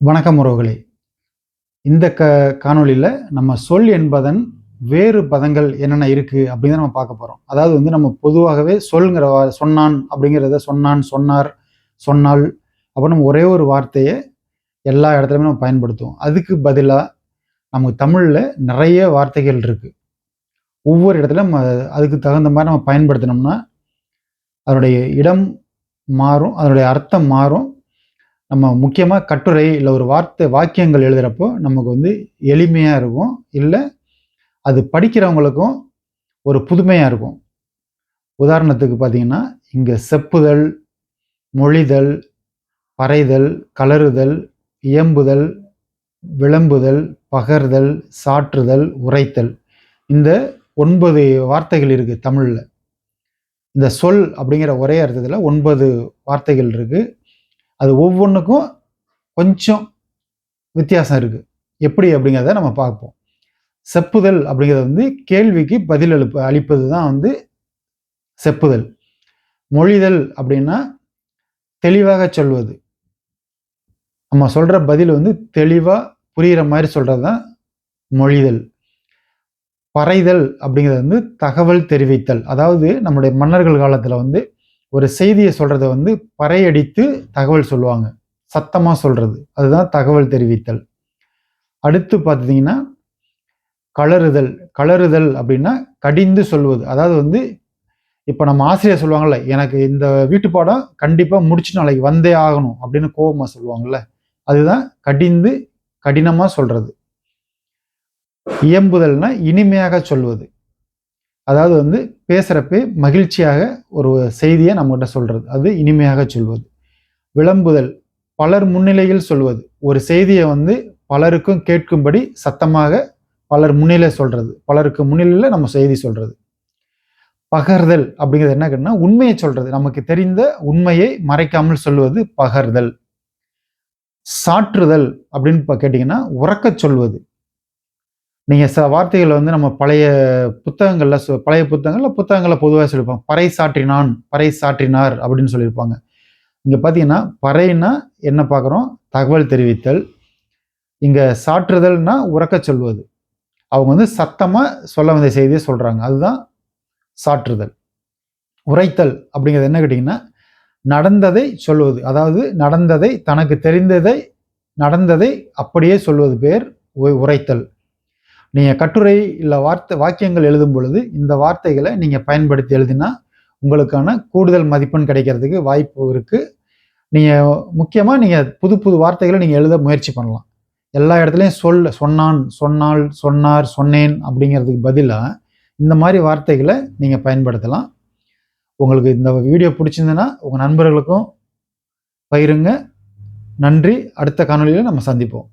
வணக்கம் உறவுகளே. இந்த க காணொளியில் நம்ம சொல் என்பதன் வேறு பதங்கள் என்னென்ன இருக்குது அப்படிங்கிறத நம்ம பார்க்க போகிறோம் அதாவது வந்து நம்ம பொதுவாகவே சொல்ங்கிற வா சொன்னான் அப்படிங்கிறத சொன்னான் சொன்னார் சொன்னால் அப்போ நம்ம ஒரே ஒரு வார்த்தையை எல்லா இடத்துலையுமே நம்ம பயன்படுத்துவோம். அதுக்கு பதிலாக நமக்கு தமிழில் நிறைய வார்த்தைகள் இருக்குது ஒவ்வொரு இடத்துல நம்ம அதுக்கு தகுந்த மாதிரி நம்ம பயன்படுத்தினோம்னா அதனுடைய இடம் மாறும் அதனுடைய அர்த்தம் மாறும் நம்ம முக்கியமாக கட்டுரை இல்லை ஒரு வார்த்தை வாக்கியங்கள் எழுதுகிறப்போ நமக்கு வந்து எளிமையாக இருக்கும். இல்லை அது படிக்கிறவங்களுக்கும் ஒரு புதுமையாக இருக்கும். உதாரணத்துக்கு பார்த்தீங்கன்னா இங்கே செப்புதல் மொழிதல் பறைதல் கலருதல் இயம்புதல் விளம்புதல் பகர்தல் சாற்றுதல் உரைத்தல். இந்த ஒன்பது வார்த்தைகள் இருக்குது தமிழில். இந்த சொல் அப்படிங்கிற ஒரே அர்த்தத்தில் ஒன்பது வார்த்தைகள் இருக்குது அது ஒவ்வொன்றுக்கும் கொஞ்சம் வித்தியாசம் இருக்குது எப்படி அப்படிங்கிறத நம்ம பார்ப்போம். செப்புதல் அப்படிங்கிறது வந்து கேள்விக்கு பதில் அளிப்பு அளிப்பது தான் வந்து செப்புதல். மொழிதல் அப்படின்னா தெளிவாக சொல்வது. நம்ம சொல்கிற பதில் வந்து தெளிவாக புரிகிற மாதிரி சொல்கிறது தான் மொழிதல். பறைதல் அப்படிங்கிறது வந்து தகவல் தெரிவித்தல். அதாவது நம்முடைய மன்னர்கள் காலத்தில் வந்து ஒரு செய்தியை சொல்கிறத வந்து பறையடித்து தகவல் சொல்லுவாங்க. சத்தமாக சொல்கிறது அதுதான் தகவல் தெரிவித்தல். அடுத்து பார்த்தீங்கன்னா கலருதல் கலருதல் அப்படின்னா கடிந்து சொல்வது. அதாவது வந்து இப்போ நம்ம ஆசிரியர் சொல்லுவாங்கள்ல எனக்கு இந்த வீட்டு பாடம் கண்டிப்பாக முடிச்சு நாளைக்கு வந்தே ஆகணும் அப்படின்னு கோபமாக சொல்லுவாங்கள்ல அதுதான் கடிந்து கடினமாக சொல்கிறது இயம்புதல்னா இனிமையாக சொல்வது. அதாவது வந்து பேசுகிறப்ப மகிழ்ச்சியாக ஒரு செய்தியை நம்மகிட்ட சொல்கிறது அது இனிமையாக சொல்வது. விளம்புதல் பலர் முன்னிலையில் சொல்வது. ஒரு செய்தியை வந்து பலருக்கும் கேட்கும்படி சத்தமாக பலர் முன்னிலை சொல்கிறது பலருக்கு முன்னிலையில் நம்ம செய்தி சொல்கிறது பகர்தல் அப்படிங்கிறது என்ன கேட்டால் உண்மையை சொல்கிறது நமக்கு தெரிந்த உண்மையை மறைக்காமல் சொல்வது பகர்தல். சாற்றுதல் அப்படின்னு கேட்டிங்கன்னா உறக்கச் சொல்வது. நீங்கள் ச வார்த்தைகள் வந்து நம்ம பழைய புத்தகங்களில் சொ பழைய புத்தகங்களில் புத்தகங்களில் பொதுவாக சொல்லியிருப்பாங்க பறை சாற்றினான் பறை சாற்றினார் அப்படின்னு சொல்லியிருப்பாங்க இங்கே பார்த்தீங்கன்னா பறைனா என்ன பார்க்குறோம் தகவல் தெரிவித்தல். இங்கே சாற்றுதல்னா உறக்க சொல்வது. அவங்க வந்து சத்தமாக சொல்ல வந்த செய்தியை சொல்கிறாங்க அதுதான் சாற்றுதல். உரைத்தல் அப்படிங்கிறது என்ன கேட்டிங்கன்னா நடந்ததை சொல்வது. அதாவது நடந்ததை தனக்கு தெரிந்ததை நடந்ததை அப்படியே சொல்வது பேர் உரைத்தல். நீங்கள் கட்டுரை இல்லை வார்த்தை வாக்கியங்கள் எழுதும் பொழுது இந்த வார்த்தைகளை நீங்கள் பயன்படுத்தி எழுதினா உங்களுக்கான கூடுதல் மதிப்பெண் கிடைக்கிறதுக்கு வாய்ப்பு இருக்குது நீங்கள் முக்கியமாக நீங்கள் புது புது வார்த்தைகளை நீங்கள் எழுத முயற்சி பண்ணலாம். எல்லா இடத்துலையும் சொல் சொன்னான் சொன்னால் சொன்னார் சொன்னேன் அப்படிங்கிறதுக்கு பதிலாக இந்த மாதிரி வார்த்தைகளை நீங்கள் பயன்படுத்தலாம். உங்களுக்கு இந்த வீடியோ பிடிச்சிருந்ததுன்னா உங்கள் நண்பர்களுக்கும் பயிருங்க நன்றி. அடுத்த காணொலியில் நம்ம சந்திப்போம்.